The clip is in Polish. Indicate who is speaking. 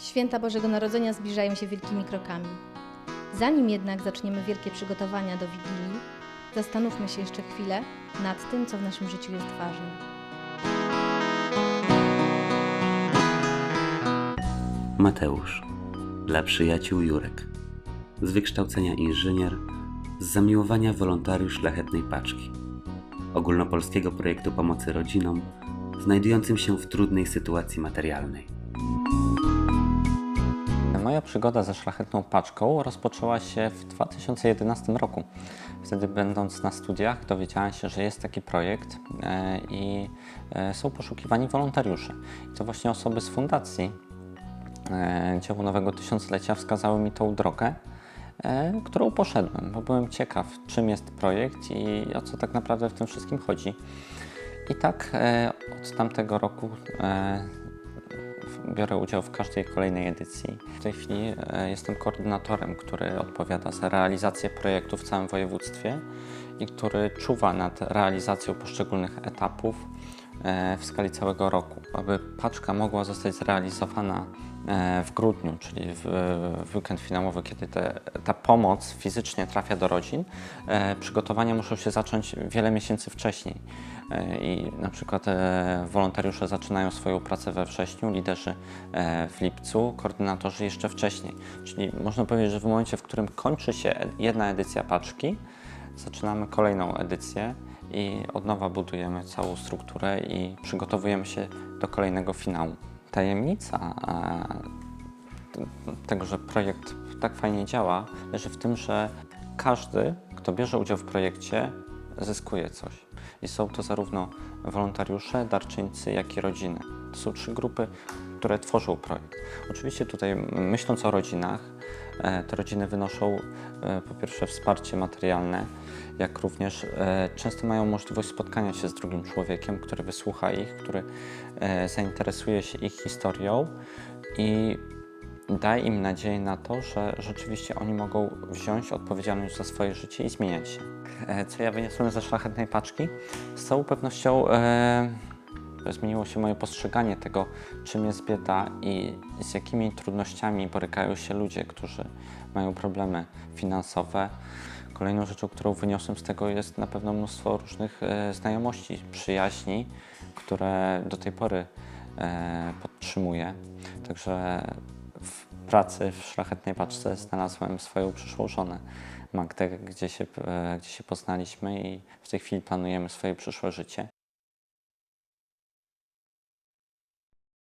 Speaker 1: Święta Bożego Narodzenia zbliżają się wielkimi krokami. Zanim jednak zaczniemy wielkie przygotowania do Wigilii, zastanówmy się jeszcze chwilę nad tym, co w naszym życiu jest ważne.
Speaker 2: Mateusz. Dla przyjaciół Jurek. Z wykształcenia inżynier, z zamiłowania wolontariusz szlachetnej paczki. Ogólnopolskiego projektu pomocy rodzinom znajdującym się w trudnej sytuacji materialnej.
Speaker 3: Moja przygoda ze szlachetną paczką rozpoczęła się w 2011 roku. Wtedy, będąc na studiach, dowiedziałem się, że jest taki projekt e, i e, są poszukiwani wolontariusze. I to właśnie osoby z fundacji e, Dzieło Nowego Tysiąclecia wskazały mi tą drogę, którą poszedłem, bo byłem ciekaw, czym jest projekt i o co tak naprawdę w tym wszystkim chodzi. I tak od tamtego roku biorę udział w każdej kolejnej edycji. W tej chwili e, jestem koordynatorem, który odpowiada za realizację projektu w całym województwie i który czuwa nad realizacją poszczególnych etapów w skali całego roku. Aby paczka mogła zostać zrealizowana e, w grudniu, czyli w, weekend finałowy, kiedy te, ta pomoc fizycznie trafia do rodzin, e, przygotowania muszą się zacząć wiele miesięcy wcześniej. E, I na przykład e, wolontariusze zaczynają swoją pracę we wrześniu, liderzy e, w lipcu, koordynatorzy jeszcze wcześniej. Czyli można powiedzieć, że w momencie, w którym kończy się ed- jedna edycja paczki, zaczynamy kolejną edycję i od nowa budujemy całą strukturę i przygotowujemy się do kolejnego finału. Tajemnica tego, że projekt tak fajnie działa, leży w tym, że każdy, kto bierze udział w projekcie, zyskuje coś. I są to zarówno wolontariusze, darczyńcy, jak i rodziny. To są trzy grupy, które tworzą projekt. Oczywiście tutaj m, myśląc o rodzinach, e, te rodziny wynoszą e, po pierwsze wsparcie materialne, jak również e, często mają możliwość spotkania się z drugim człowiekiem, który wysłucha ich, który zainteresuje się ich historią i da im nadzieję na to, że rzeczywiście oni mogą wziąć odpowiedzialność za swoje życie i zmieniać się. Co ja wyniosłem ze szlachetnej paczki? Z całą pewnością zmieniło się moje postrzeganie tego, czym jest bieda i z jakimi trudnościami borykają się ludzie, którzy mają problemy finansowe. Kolejną rzeczą, którą wyniosłem z tego jest na pewno mnóstwo różnych e, znajomości, przyjaźni, które do tej pory e, podtrzymuję. Także w pracy w szlachetnej paczce znalazłem swoją przyszłą żonę, Magdę, gdzie się, e, gdzie się poznaliśmy i w tej chwili planujemy swoje przyszłe życie.